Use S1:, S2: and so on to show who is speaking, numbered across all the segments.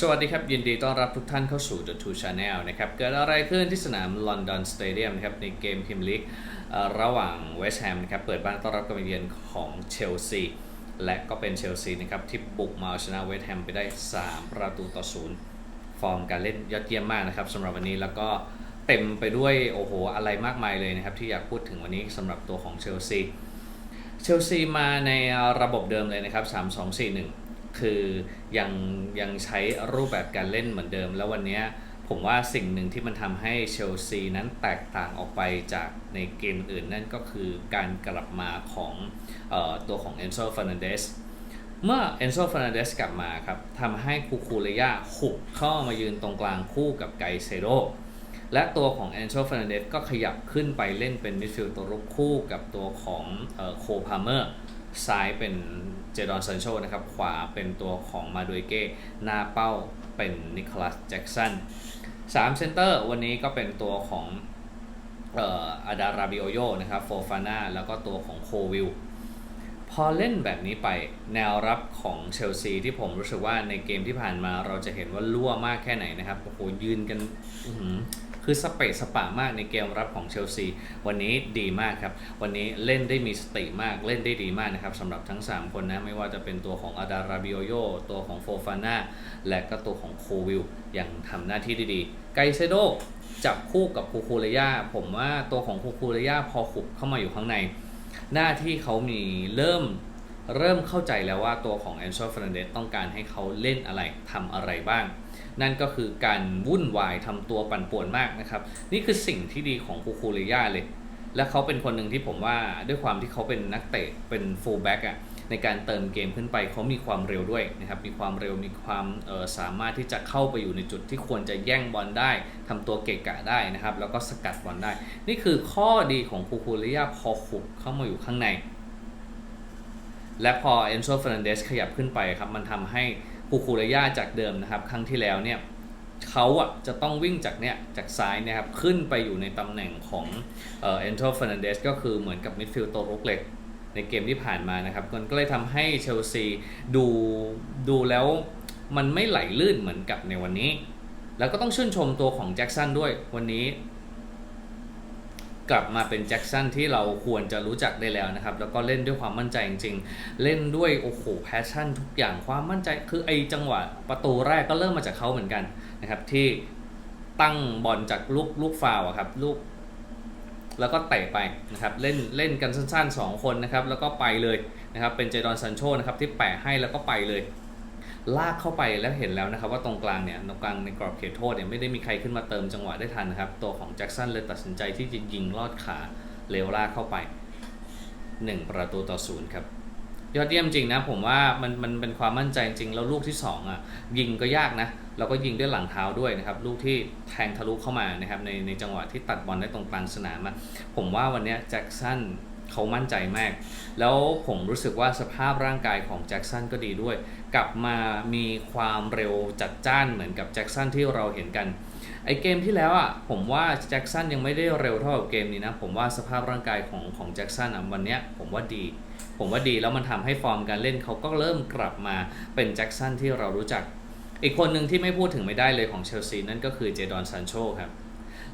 S1: สวัสดีครับ ยินดีต้อนรับทุกท่านเข้าสู่ The Two Channel นะครับ เกิดอะไรขึ้นที่สนามลอนดอนสเตเดียมนะครับ ในเกมพิมลีกระหว่างเวสต์แฮมนะครับ เปิดบ้านต้อนรับการมาเยือนของเชลซีและก็เป็นเชลซีนะครับ ที่บุกมาเอาชนะเวสต์แฮมไปได้ 3 ประตูต่อศูนย์ฟอร์มการเล่นยอดเยี่ยมมากนะครับสำหรับวันนี้แล้วก็เต็มไปด้วยโอ้โหอะไรมากมายเลยนะครับ ที่อยากพูดถึงวันนี้สำหรับตัวของเชลซีเชลซีมาในระบบเดิมเลยนะครับ 3-2-4-1 คือยังยังใช้รูปแบบการเล่นเหมือนเดิม แล้ววันนี้ผมว่าสิ่งหนึ่งที่มันทำให้เชลซีนั้นแตกต่างออกไปจากในเกมอื่นนั่นก็คือการกลับมาของออตัวของเอนโซฟ r นันเดสเมื่อเอนโซฟ r นันเดสกลับมาครับทำให้คูคูเรยาหุบเข้ามายืนตรงกลางคู่กับไกเซโรและตัวของแอนโชฟ r ร์นันเดสก็ขยับขึ้นไปเล่นเป็นมิดฟิลด์ตัวรุกคู่กับตัวของโคพาเมอร์ซ้ายเป็น เจดอนเซนโชนะครับ ขวาเป็นตัวของมาดูเก้ หน้าเป้าเป็นนิโคลัสแจ็กสันสามเซนเตอร์วันนี้ก็เป็นตัวของอาดาราบิโอโยนะครับโฟฟาน่าแล้วก็ตัวของโควิลพอเล่นแบบนี้ไปแนวรับของเชลซีที่ผมรู้สึกว่าในเกมที่ผ่านมาเราจะเห็นว่ารั่วมากแค่ไหนนะครับโอ้โหยืนกัน คือสเปซสปามากในเกมรับของเชลซีวันนี้ดีมากครับ วันนี้เล่นได้มีสติมากเล่นได้ดีมากนะครับสำหรับทั้ง 3 คนนะไม่ว่าจะเป็นตัวของอาดาราบิโอโยตัวของโฟฟาน่าและก็ตัวของโควิลยังทำหน้าที่ได้ดีไกเซโดจับคู่กับคูคูเรยาผมว่าตัวของคูคูเรยาพอขุบเข้ามาอยู่ข้างใน หน้าที่เขามีเริ่มเริ่มเข้าใจแล้วว่าตัวของแอนโซฟ r นเดสต้องการให้เขาเล่นอะไรทำอะไรบ้าง นั่นก็คือการวุ่นวายทำตัวปั่นป่วนมากนะครับ นี่คือสิ่งที่ดีของคูคูเรย่าเลย และเขาเป็นคนหนึ่งที่ผมว่าด้วยความที่เขาเป็นนักเตะเป็นฟูลแบ็กอะในการเติมเกมขึ้นไปเขามีความเร็วด้วยนะครับ มีความเร็วมีความสามารถที่จะเข้าไปอยู่ในจุดที่ควรจะแย่งบอลได้ทำตัวเกะกะได้นะครับ แล้วก็สกัดบอลได้ นี่คือข้อดีของคูคูเรย่าพอขุบเข้ามาอยู่ข้างในและพอเอนโซเฟรนเดสขยับขึ้นไปครับ มันทำให้ คูคูเรย่าจากเดิมนะครับ ครั้งที่แล้วเนี่ยเขาอะจะต้องวิ่งจากเนี่ยจากซ้ายนะครับขึ้นไปอยู่ในตำแหน่งของเอ็นโซเฟรนเดสก็คือเหมือนกับมิดฟิลด์ตัวรุกเล็กในเกมที่ผ่านมานะครับมันก็เลยทำให้เชลซีดูดูแล้วมันไม่ไหลลื่นเหมือนกับในวันนี้ แล้วก็ต้องชื่นชมตัวของแจ็คสันด้วยวันนี้ กลับมาเป็นแจ็คสันที่เราควรจะรู้จักได้แล้วนะครับ แล้วก็เล่นด้วยความมั่นใจจริงๆ เล่นด้วยโอ้โหแพชชั่นทุกอย่างความมั่นใจคือไอจังหวะประตูแรกก็เริ่มมาจากเขาเหมือนกันนะครับ ที่ตั้งบอลจากลูกลูกฟาวครับลูกแล้วก็เตะไปนะครับเล่นเล่นกันสั้นๆ 2 คนนะครับแล้วก็ไปเลยนะครับเป็นเจดอนซันโชนะครับที่แปะให้แล้วก็ไปเลย ลากเข้าไปแล้วเห็นแล้วนะครับว่าตรงกลางเนี่ยตรงกลางในกรอบเขตโทษเนี่ยไม่ได้มีใครขึ้นมาเติมจังหวะได้ทันนะครับ ตัวของแจ็คสันเลยตัดสินใจที่จะยิงลอดขาเลวลากเข้าไป 1 ประตูต่อศูนย์ครับยอดเยี่ยมจริงนะผมว่ามันมันเป็นความมั่นใจจริงแล้วลูกที่2อะยิงก็ยากนะแล้วก็ยิงด้วยหลังเท้าด้วยนะครับลูกที่แทงทะลุเข้ามานะครับในในจังหวะที่ตัดบอลได้ตรงกลางสนามอะผมว่าวันนี้แจ็คสัน เขามั่นใจมาก แล้วผมรู้สึกว่าสภาพร่างกายของแจ็คสันก็ดีด้วย กลับมามีความเร็วจัดจ้านเหมือนกับแจ็คสันที่เราเห็นกันไอเกมที่แล้วอะผมว่าแจ็คสันยังไม่ได้เร็วเท่ากับเกมนี้นะ ผมว่าสภาพร่างกายของของแจ็คสันอะวันนี้ผมว่าดี ผมว่าดีแล้วมันทำให้ฟอร์มการเล่นเขาก็เริ่มกลับมาเป็นแจ็คสันที่เรารู้จัก อีกคนหนึ่งที่ไม่พูดถึงไม่ได้เลยของเชลซีนั่นก็คือเจดอนซันโชครับ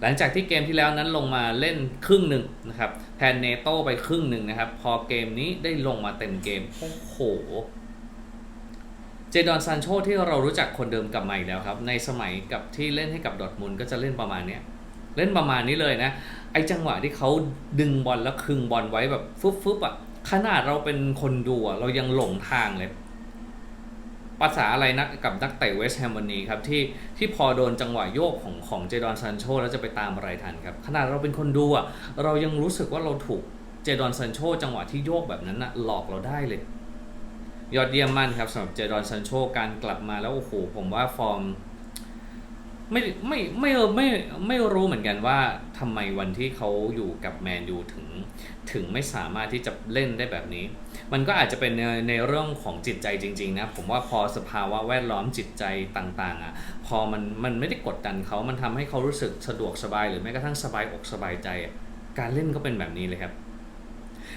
S1: หลังจากที่เกมที่แล้วนั้นลงมาเล่นครึ่งหนึ่งนะครับแทนเนโต้ไปครึ่งหนึ่งนะครับ พอเกมนี้ได้ลงมาเต็มเกม โอ้โห เจดอนซานโชที่เรารู้จักคนเดิมกลับมาอีกแล้วครับ ในสมัยกับที่เล่นให้กับดอทมุนก็จะเล่นประมาณนี้เล่นประมาณนี้เลยนะ ไอจังหวะที่เขาดึงบอลแล้วคึงบอลไว้แบบฟึบฟึบอะขนาดเราเป็นคนดูอะเรายังหลงทางเลย ภาษาอะไรนักกับนักเตะเวสต์แฮมวันนี้ครับที่ที่พอโดนจังหวะโยกของของเจดอนซันโชแล้วจะไปตามอะไรทันครับ ขนาดเราเป็นคนดูอะเรายังรู้สึกว่าเราถูกเจดอนซันโชจังหวะที่โยกแบบนั้นนะหลอกเราได้เลย ยอดเยี่ยมมากครับสำหรับเจดอนซันโชการกลับมาแล้วโอ้โหผมว่าฟอร์ม ไม่ไม่ไม่ไม่ไม่รู้เหมือนกันว่าทำไมวันที่เขาอยู่กับแมนยูถึง ถึงไม่สามารถที่จะเล่นได้แบบนี้ มันก็อาจจะเป็นในในเรื่องของจิตใจจริง ๆ นะผมว่าพอสภาวะแวดล้อมจิตใจต่าง ๆ อะ พอมันมันไม่ได้กดดันเขามันทำให้เขารู้สึกสะดวกสบายหรือแม้กระทั่งสบายอกสบายใจ การเล่นก็เป็นแบบนี้เลยครับ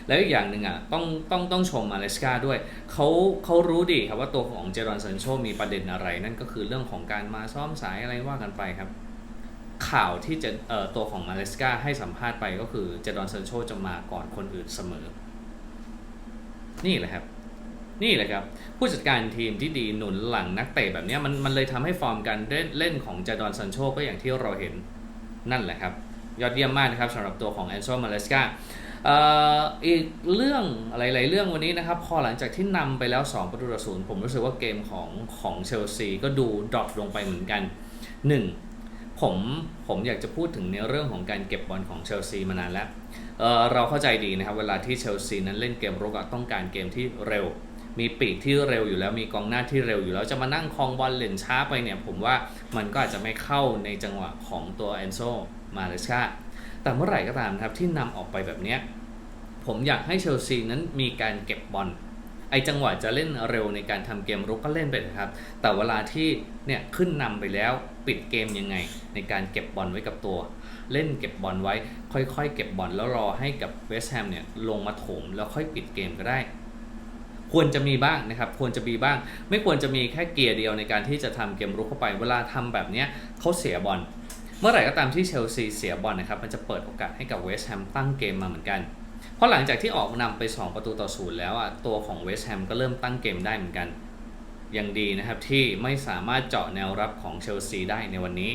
S1: แล้วอีกอย่างหนึ่งอะต้องต้องต้องชมมาเลสกาด้วยเขาเขารู้ดีครับว่าตัวของเจรอนซันโชมีประเด็นอะไร นั่นก็คือเรื่องของการมาซ่อมสายอะไรว่ากันไปครับ ข่าวที่จะเอ่อตัวของมาเลสกาให้สัมภาษณ์ไปก็คือเจรอนซันโชจะมาก่อนคนอื่นเสมอ นี่แหละครับนี่แหละครับ ผู้จัดการทีมที่ดีหนุนหลังนักเตะแบบนี้มันมันเลยทำให้ฟอร์มการเล่นเล่นของเจดอนซันโชก็อย่างที่เราเห็นนั่นแหละครับ ยอดเยี่ยมมากนะครับสำหรับตัวของแอนโซมาเลสกา อีกเรื่องหลายๆเรื่องวันนี้นะครับ พอหลังจากที่นำไปแล้ว 2 ประตูต่อศูนย์ผมรู้สึกว่าเกมของของเชลซีก็ดูดรอปลงไปเหมือนกัน 1. ผมผมอยากจะพูดถึงในเรื่องของการเก็บบอลของเชลซีมานานแล้วเเราเข้าใจดีนะครับ เวลาที่เชลซีนั้นเล่นเกมรุกต้องการเกมที่เร็ว มีปีกที่เร็วอยู่แล้วมีกองหน้าที่เร็วอยู่แล้วจะมานั่งคลองบอลเล่นช้าไปเนี่ย ผมว่ามันก็อาจจะไม่เข้าในจังหวะของตัวแอนโซมาเลสกา แต่เมื่อไหร่ก็ตามครับที่นำออกไปแบบนี้ผมอยากให้เชลซีนั้นมีการเก็บบอลไอจังหวะจะเล่นเร็วในการทำเกมรุกก็เล่นไปนะครับ แต่เวลาที่เนี่ยขึ้นนำไปแล้วปิดเกมยังไง ในการเก็บบอลไว้กับตัว เล่นเก็บบอลไว้ ค่อยๆ เก็บบอลแล้วรอให้กับเวสต์แฮมเนี่ยลงมาโถมแล้วค่อยปิดเกมก็ได้ ควรจะมีบ้างนะครับ ควรจะมีบ้าง ไม่ควรจะมีแค่เกียร์เดียวในการที่จะทำเกมรุกเข้าไป เวลาทำแบบนี้เขาเสียบอล เมื่อไหร่ก็ตามที่เชลซีเสียบอลนะครับมันจะเปิดโอกาสให้กับเวสต์แฮมตั้งเกมมาเหมือนกัน เพราะหลังจากที่ออกนำไป 2 ประตูต่อศูนย์แล้วอะตัวของเวสต์แฮมก็เริ่มตั้งเกมได้เหมือนกันยังดีนะครับที่ไม่สามารถเจาะแนวรับของเชลซีได้ในวันนี้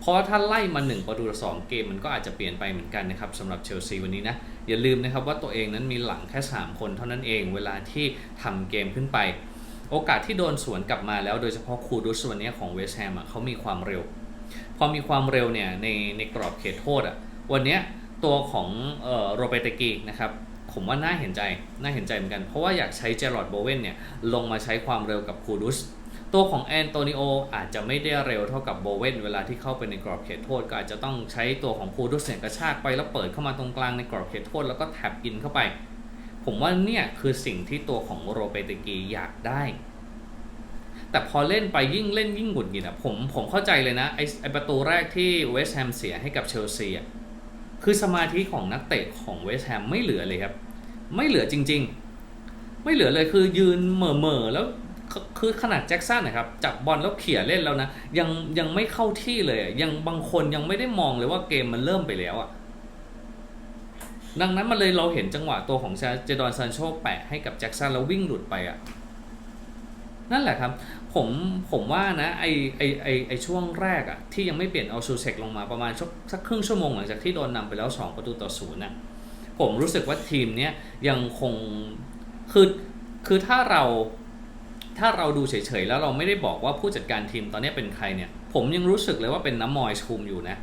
S1: เพราะถ้าไล่มา 1 ประตูต่อ2เกมมันก็อาจจะเปลี่ยนไปเหมือนกันนะครับสำหรับเชลซีวันนี้นะอย่าลืมนะครับว่าตัวเองนั้นมีหลังแค่ 3 คนเท่านั้นเองเวลาที่ทำเกมขึ้นไป โอกาสที่โดนสวนกลับมาแล้วโดยเฉพาะคูดุสวันนี้ของเวสต์แฮมอะเขามีความเร็ว พอมีความเร็วเนี่ยในในกรอบเขตโทษอะวันเนี้ยตัวของเอ่อโรเบตกีนะครับผมว่าน่าเห็นใจ น่าเห็นใจเหมือนกัน เพราะว่าอยากใช้เจอร์รอดโบเวนเนี่ยลงมาใช้ความเร็วกับคูดุส ตัวของแอนโตนิโออาจจะไม่ได้เร็วเท่ากับโบเวนเวลาที่เข้าไปในกรอบเขตโทษ ก็อาจจะต้องใช้ตัวของคูดุสเนี่ยกระชากไปแล้วเปิดเข้ามาตรงกลางในกรอบเขตโทษแล้วก็แท็บกินเข้าไป ผมว่าเนี่ยคือสิ่งที่ตัวของโรเบตกีอยากได้ แต่พอเล่นไปยิ่งเล่นยิ่งหงุดหงิดอะผมผมเข้าใจเลยนะไอไอประตูแรกที่เวสต์แฮมเสียให้กับเชลซีอะคือสมาธิของนักเตะของเวสต์แฮมไม่เหลือเลยครับ ไม่เหลือจริง ๆ ไม่เหลือเลยคือยืนเหม่อเม่อแล้วคือขนาดแจ็คสันนะครับจับบอลแล้วเขี่ยเล่นแล้วนะยังยังไม่เข้าที่เลยยังบางคนยังไม่ได้มองเลยว่าเกมมันเริ่มไปแล้วอะดังนั้นมันเลยเราเห็นจังหวะตัวของเจดอนซันโชแปะให้กับแจ็คสันแล้ววิ่งหลุดไปอะนั่นแหละครับ ผมผมว่านะไอไอไอไอช่วงแรกอะที่ยังไม่เปลี่ยนเอาซูเซกลงมาประมาณสักครึ่งชั่วโมงหลังจากที่โดนนำไปแล้ว 2 ประตูต่อศูนย์นะผมรู้สึกว่าทีมเนี้ยยังคงคือคือถ้าเราถ้าเราดูเฉยๆแล้วเราไม่ได้บอกว่าผู้จัดการทีมตอนนี้เป็นใครเนี่ย ผมยังรู้สึกเลยว่าเป็นน้ำมอยคุมอยู่นะ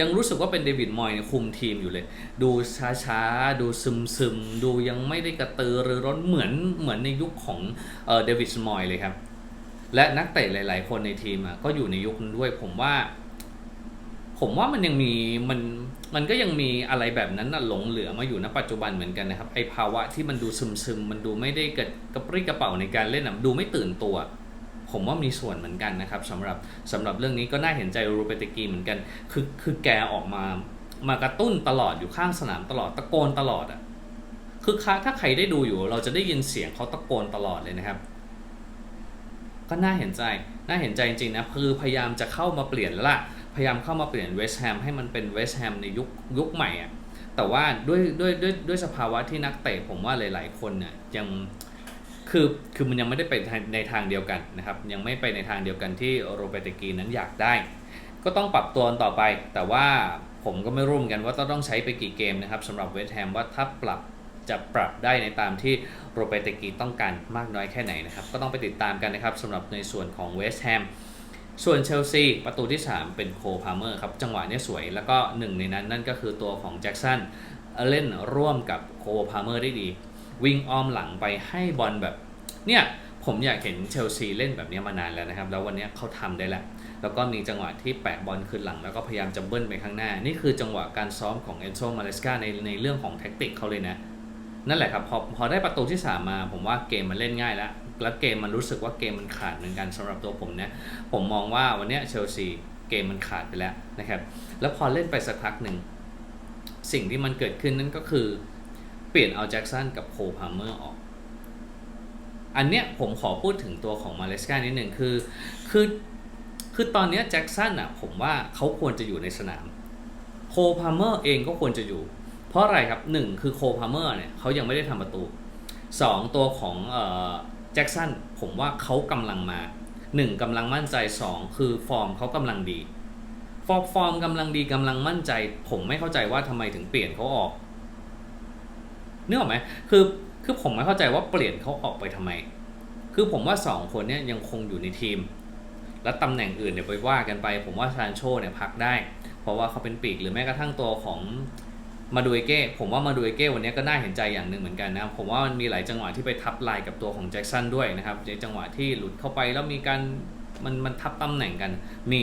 S1: ยังรู้สึกว่าเป็นเดวิดมอยคุมทีมอยู่เลย ดูช้าๆ ดูซึมๆ ดูยังไม่ได้กระตือรือร้นเหมือนเหมือนในยุคของเออเดวิดมอยเลยครับ และนักเตะหลาย ๆ คนในทีมอะก็อยู่ในยุคนั้นด้วย ผมว่า ผมว่ามันยังมีมันมันก็ยังมีอะไรแบบนั้นนะหลงเหลือมาอยู่ณปัจจุบันเหมือนกันนะครับไอภาวะที่มันดูซึมๆมันดูไม่ได้กระกระปรี้กระเป๋าในการเล่นอะดูไม่ตื่นตัว ผมว่ามีส่วนเหมือนกันนะครับสำหรับสำหรับเรื่องนี้ก็น่าเห็นใจรูเปเตกีเหมือนกันคือคือแกออกมามากระตุ้นตลอดอยู่ข้างสนามตลอดตะโกนตลอดอะคือถ้าใครได้ดูอยู่เราจะได้ยินเสียงเขาตะโกนตลอดเลยนะครับ ก็น่าเห็นใจ น่าเห็นใจจริงๆนะคือพยายามจะเข้ามาเปลี่ยนละ พยายามเข้ามาเปลี่ยนเวสต์แฮมให้มันเป็นเวสต์แฮมในยุคยุคใหม่อะ แต่ว่าด้วยด้วยด้วยด้วยสภาวะที่นักเตะผมว่าหลายๆคนเนี่ยยังคือคือมันยังไม่ได้ไปในทางเดียวกันนะครับ ยังไม่ไปในทางเดียวกันที่โรเบตกีนั้นอยากได้ ก็ต้องปรับตัวต่อไป แต่ว่าผมก็ไม่รู้เหมือนกันว่าต้องใช้ไปกี่เกมนะครับสำหรับเวสต์แฮมว่าถ้าปรับ จะปรับได้ในตามที่โรเบเตกีต้องการมากน้อยแค่ไหนนะครับ ก็ต้องไปติดตามกันนะครับสำหรับในส่วนของเวสต์แฮมส่วนเชลซีประตูที่ 3 เป็นโคพาเมอร์ครับ จังหวะนี้สวยแล้วก็หนึ่งในนั้นนั่นก็คือตัวของแจ็คสันเล่นร่วมกับโคพาเมอร์ได้ดี วิ่งอ้อมหลังไปให้บอลแบบ เนี่ย ผมอยากเห็นเชลซีเล่นแบบนี้มานานแล้วนะครับ แล้ววันนี้เขาทำได้แล้ว แล้วก็มีจังหวะที่แปะบอลคืนหลังแล้วก็พยายามจะเบิ้ลไปข้างหน้า นี่คือจังหวะการซ้อมของเอนโซมาเลสกาในในเรื่องของแท็กติกเขาเลยนะ นั่นแหละครับพอพอได้ประตูที่ 3 มาผมว่าเกมมันเล่นง่ายแล้ว แล้วเกมมันรู้สึกว่าเกมมันขาดเหมือนกันสำหรับตัวผมเนะผมมองว่าวันนี้เชลซีเกมมันขาดไปแล้วนะครับ แล้วพอเล่นไปสักพักหนึ่ง สิ่งที่มันเกิดขึ้นนั่นก็คือเปลี่ยนเอาแจ็คสันกับโคพาเมอร์ออก อันเนี้ยผมขอพูดถึงตัวของมาเลสกานิดหนึ่งคือคือคือตอนนี้แจ็คสันอะผมว่าเขาควรจะอยู่ในสนามโคพาเมอร์เองก็ควรจะอยู่ เพราะอะไรครับหนึ่งคือโคพาเมอร์เนี่ยเขายังไม่ได้ทำประตูสองตัวของแจ็คสันผมว่าเขากำลังมาหนึ่งกำลังมั่นใจสองคือฟอร์มเขากำลังดีฟอร์ฟอร์มกำลังดีกำลังมั่นใจ ผมไม่เข้าใจว่าทำไมถึงเปลี่ยนเขาออกนึกออกไหมคือคือผมไม่เข้าใจว่าเปลี่ยนเขาออกไปทำไม คือผมว่าสองคนเนี้ยยังคงอยู่ในทีม แล้วตำแหน่งอื่นเนี่ยไปว่ากันไป ผมว่าซานโชเนี่ยพักได้ เพราะว่าเขาเป็นปีกหรือแม้กระทั่งตัวของ มาดูเอเก้ผมว่ามาดูเอเก้วันนี้ก็น่าเห็นใจอย่างหนึ่งเหมือนกันนะผมว่ามันมีหลายจังหวะที่ไปทับลายกับตัวของแจ็คสันด้วยนะครับในจังหวะที่หลุดเข้าไปแล้วมีการมันมันทับตำแหน่งกันมี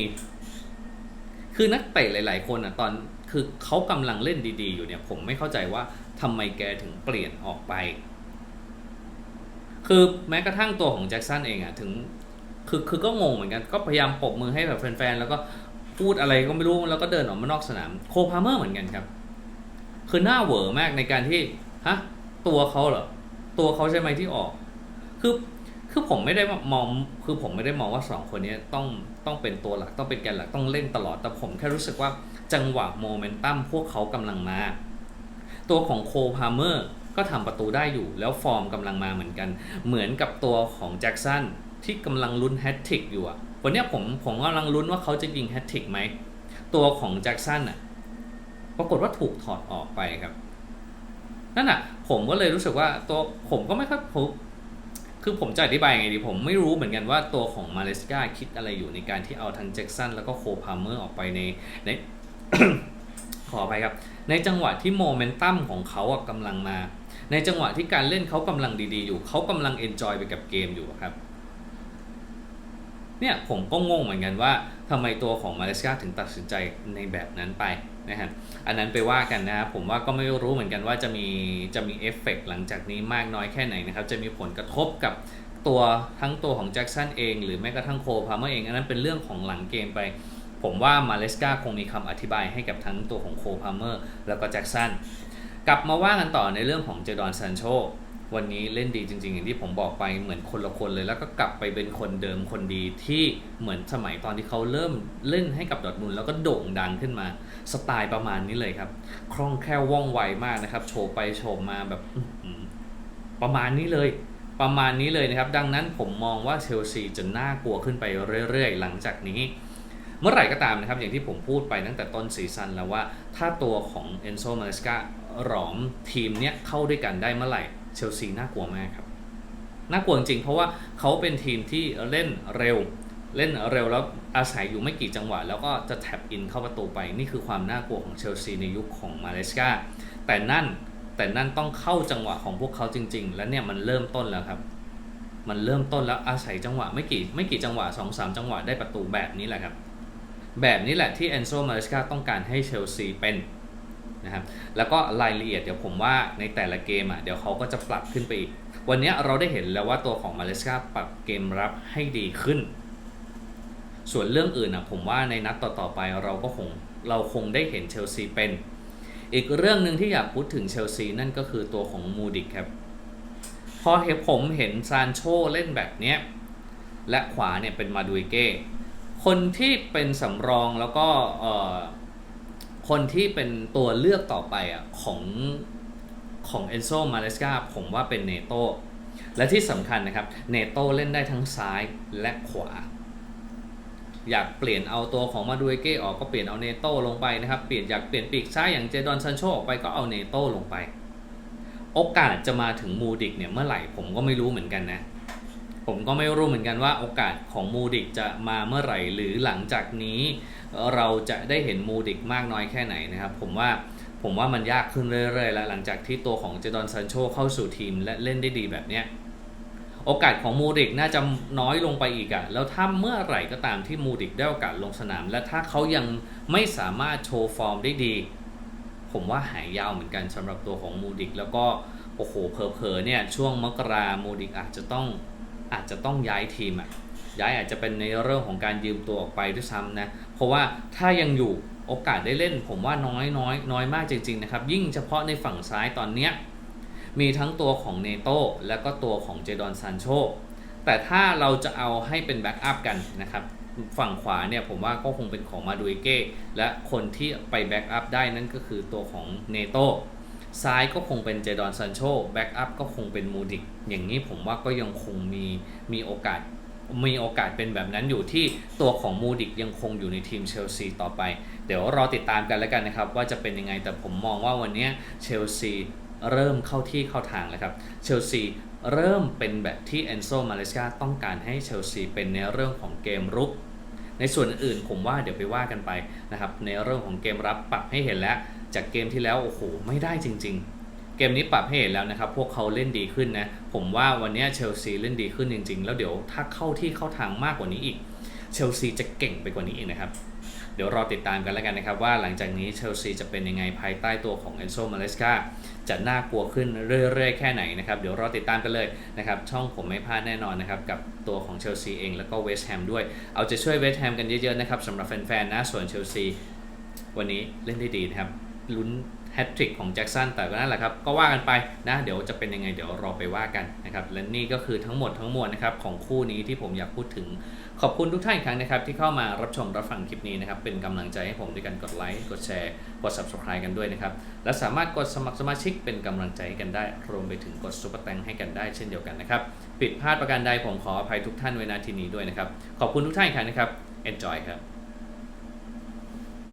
S1: คือนักเตะหลาย ๆ คนอะตอนคือเขากำลังเล่นดี ๆ อยู่เนี่ย ผมไม่เข้าใจว่าทำไมแกถึงเปลี่ยนออกไป คือแม้กระทั่งตัวของแจ็คสันเองอะถึงคือคือก็งงเหมือนกันก็พยายามปรบมือให้แบบแฟน ๆ แล้วก็พูดอะไรก็ไม่รู้แล้วก็เดินออกมานอกสนามโคพาเมอร์เหมือนกันครับ คือหน้าเหวอมากในการที่ฮะตัวเขาเหรอตัวเขาใช่ไหมที่ออก คือคือผมไม่ได้มองคือผมไม่ได้มองว่าสองคนนี้ต้องต้องเป็นตัวหลักต้องเป็นแกนหลักต้องเล่นตลอด แต่ผมแค่รู้สึกว่าจังหวะโมเมนตัมพวกเขากำลังมา ตัวของโคพาเมอร์ก็ทำประตูได้อยู่ แล้วฟอร์มกำลังมาเหมือนกัน เหมือนกับตัวของแจ็คสันที่กำลังลุ้นแฮตทริกอยู่อะวันนี้ผมผมกำลังลุ้นว่าเขาจะยิงแฮตทริกไหมตัวของแจ็คสันอะ ปรากฏว่าถูกถอดออกไปครับนั่นอะ ผมก็เลยรู้สึกว่าตัวผมก็ไม่ค่อยผมคือผมจะอธิบายไงดี ผมไม่รู้เหมือนกันว่าตัวของมาเลสกาคิดอะไรอยู่ในการที่เอาทั้งแจ็คสันแล้วก็โคพาเมอร์ออกไปในในขอไปครับ ในจังหวะที่โมเมนตัมของเขาอะกำลังมา ในจังหวะที่การเล่นเขากำลังดีๆอยู่ เขากำลังเอนจอยไปกับเกมอยู่ครับ เนี่ยผมก็งงเหมือนกันว่าทำไมตัวของมาเลเซียถึงตัดสินใจในแบบนั้นไป นะฮะอันนั้นไปว่ากันนะครับผมว่าก็ไม่รู้เหมือนกันว่าจะมีจะมีเอฟเฟกหลังจากนี้มากน้อยแค่ไหนนะครับ จะมีผลกระทบกับตัวทั้งตัวของแจ็คสันเอง หรือแม้กระทั่งโคพาเมอร์เอง อันนั้นเป็นเรื่องของหลังเกมไป ผมว่ามาเลสกาคงมีคำอธิบายให้กับทั้งตัวของโคพาเมอร์แล้วก็แจ็คสันกลับมาว่ากันต่อในเรื่องของเจดอนซันโช วันนี้เล่นดีจริง ๆ อย่างที่ผมบอกไปเหมือนคนละคนเลย แล้วก็กลับไปเป็นคนเดิมคนดีที่เหมือนสมัยตอนที่เขาเริ่มเล่นให้กับดอทมุนแล้วก็โด่งดังขึ้นมาสไตล์ประมาณนี้เลยครับ คล่องแคล่วว่องไวมากนะครับ โชว์ไปโชว์มาแบบประมาณนี้เลย ประมาณนี้เลยนะครับ ดังนั้นผมมองว่าเชลซีจะน่ากลัวขึ้นไปเรื่อยๆ หลังจากนี้ เมื่อไหร่ก็ตามนะครับ อย่างที่ผมพูดไปตั้งแต่ต้นซีซั่นแล้วว่า ถ้าตัวของเอนโซมาเลสกาหลอมทีมเนี้ยเข้าด้วยกันได้เมื่อไหร่ เชลซีน่ากลัวมากครับ น่ากลัวจริงเพราะว่าเขาเป็นทีมที่เล่นเร็ว เล่นเร็วแล้วอาศัยอยู่ไม่กี่จังหวะ แล้วก็จะแท็บอินเข้าประตูไป นี่คือความน่ากลัวของเชลซีในยุคของมาเลสกาแต่นั่นแต่นั่นต้องเข้าจังหวะของพวกเขาจริง ๆ แล้วเนี่ยมันเริ่มต้นแล้วครับ มันเริ่มต้นแล้วอาศัยจังหวะไม่กี่ไม่กี่จังหวะ2อสจังหวะได้ประตูแบบนี้แหละครับ แบบนี้แหละที่เอนโซมาเลสกาต้องการให้เชลซีเป็น นะครับแล้วก็รายละเอียดเดี๋ยวผมว่าในแต่ละเกมอะเดี๋ยวเขาก็จะปรับขึ้นไปอีก วันนี้เราได้เห็นแล้วว่าตัวของมาเลเซียปรับเกมรับให้ดีขึ้น ส่วนเรื่องอื่นอะผมว่าในนัดต่อๆไปเราก็คงเราคงได้เห็นเชลซีเป็น อีกเรื่องหนึ่งที่อยากพูดถึงเชลซีนั่นก็คือตัวของมูดิกครับพอเห็นผมเห็นซานโชเล่นแบบเนี้ยและขวาเนี่ยเป็นมาดูเก้คนที่เป็นสำรองแล้วก็เอ่อ คนที่เป็นตัวเลือกต่อไปอะของของเอนโซมาเลสกาผมว่าเป็นเนโตและที่สำคัญนะครับเนโตเล่นได้ทั้งซ้ายและขวา อยากเปลี่ยนเอาตัวของมาดูเก้ออกก็เปลี่ยนเอาเนโตลงไปนะครับ เปลี่ยนอยากเปลี่ยนปีกซ้ายอย่างเจดอนซันโชออกไปก็เอาเนโตลงไป โอกาสจะมาถึงมูดิกเนี่ยเมื่อไหร่ผมก็ไม่รู้เหมือนกันนะ ผมก็ไม่รู้เหมือนกันว่าโอกาสของมูดิกจะมาเมื่อไหร่ หรือหลังจากนี้ เราจะได้เห็นมูดิกมากน้อยแค่ไหนนะครับ ผมว่าผมว่ามันยากขึ้นเรื่อยๆ แล้วหลังจากที่ตัวของเจดอนซันโชเข้าสู่ทีมและเล่นได้ดีแบบเนี้ยโอกาสของมูดิกน่าจะน้อยลงไปอีกอะแล้วถ้าเมื่อไหร่ก็ตามที่มูดิกได้โอกาสลงสนาม และถ้าเขายังไม่สามารถโชว์ฟอร์มได้ดี ผมว่าหายยาวเหมือนกันสำหรับตัวของมูดิกแล้วก็โอ้โหเพอๆเนี่ยช่วงมกรามูดิกอาจจะต้อง อาจจะต้องย้ายทีมอะย้ายอาจจะเป็นในเรื่องของการยืมตัวออกไปด้วยซ้ำนะ เพราะว่าถ้ายังอยู่โอกาสได้เล่น ผมว่าน้อยน้อยน้อยมากจริงๆนะครับ ยิ่งเฉพาะในฝั่งซ้ายตอนเนี้ยมีทั้งตัวของเนโต้และก็ตัวของเจดอนซานโชแต่ถ้าเราจะเอาให้เป็นแบ็กอัพกันนะครับฝั่งขวาเนี่ยผมว่าก็คงเป็นของมาดูเอเก้และคนที่ไปแบ็กอัพได้นั่นก็คือตัวของเนโต ซ้ายก็คงเป็นเจดอนซันโชแบ็กอัพก็คงเป็นมูดิกอย่างนี้ผมว่าก็ยังคงมีมีโอกาสมีโอกาสเป็นแบบนั้นอยู่ที่ตัวของมูดิกยังคงอยู่ในทีมเชลซีต่อไป เดี๋ยวรอติดตามกันแล้วกันนะครับ ว่าจะเป็นยังไงแต่ผมมองว่าวันนี้เชลซีเริ่มเข้าที่เข้าทางแล้วครับเชลซีเริ่มเป็นแบบที่เอนโซมาเลเซียต้องการให้เชลซีเป็นในเรื่องของเกมรุก ในส่วนอื่นผมว่าเดี๋ยวไปว่ากันไปนะครับในเรื่องของเกมรับปรับให้เห็นแล้ว จากเกมที่แล้วโอ้โหไม่ได้จริง ๆ เกมนี้ปรับให้เห็นแล้วนะครับ พวกเขาเล่นดีขึ้นนะผมว่าวันนี้เชลซีเล่นดีขึ้นจริง ๆ แล้วเดี๋ยวถ้าเข้าที่เข้าทางมากกว่านี้อีกเชลซีจะเก่งไปกว่านี้อีกนะครับเดี๋ยวรอติดตามกันแล้วกันนะครับว่าหลังจากนี้เชลซีจะเป็นยังไงภายใต้ตัวของเอนโซมาเลสกา จะน่ากลัวขึ้นเรื่อยๆ แค่ไหนนะครับ เดี๋ยวรอติดตามกันเลยนะครับ ช่องผมไม่พลาดแน่นอนนะครับ กับตัวของเชลซีเองแล้วก็เวสต์แฮมด้วย เอาจะช่วยเวสต์แฮมกันเยอะๆนะครับสำหรับแฟนๆนะส่วนเชลซีวันนี้เล่นได้ดีนะครับลุ้น แฮตทริกของแจ็กสันแต่ก็นั่นแหละครับ ก็ว่ากันไปนะเดี๋ยวจะเป็นยังไงเดี๋ยวรอไปว่ากันนะครับและนี่ก็คือทั้งหมดทั้งมวลนะครับของคู่นี้ที่ผมอยากพูดถึง ขอบคุณทุกท่านอีกครั้งนะครับ ที่เข้ามารับชมรับฟังคลิปนี้นะครับเป็นกำลังใจให้ผมด้วยกันกดไลค์กดแชร์กด subscribe กันด้วยนะครับและสามารถกดสมัครสมาชิกเป็นกำลังใจให้กันได้ รวมไปถึงกดซุปเปอร์แตงให้กันได้เช่นเดียวกันนะครับผิดพลาดประการใดผมขออภัยทุกท่านไว้ณที่นี้ด้วยนะครับขอบคุณทุกท่านอีกครั้งนะครับ enjoy ครับ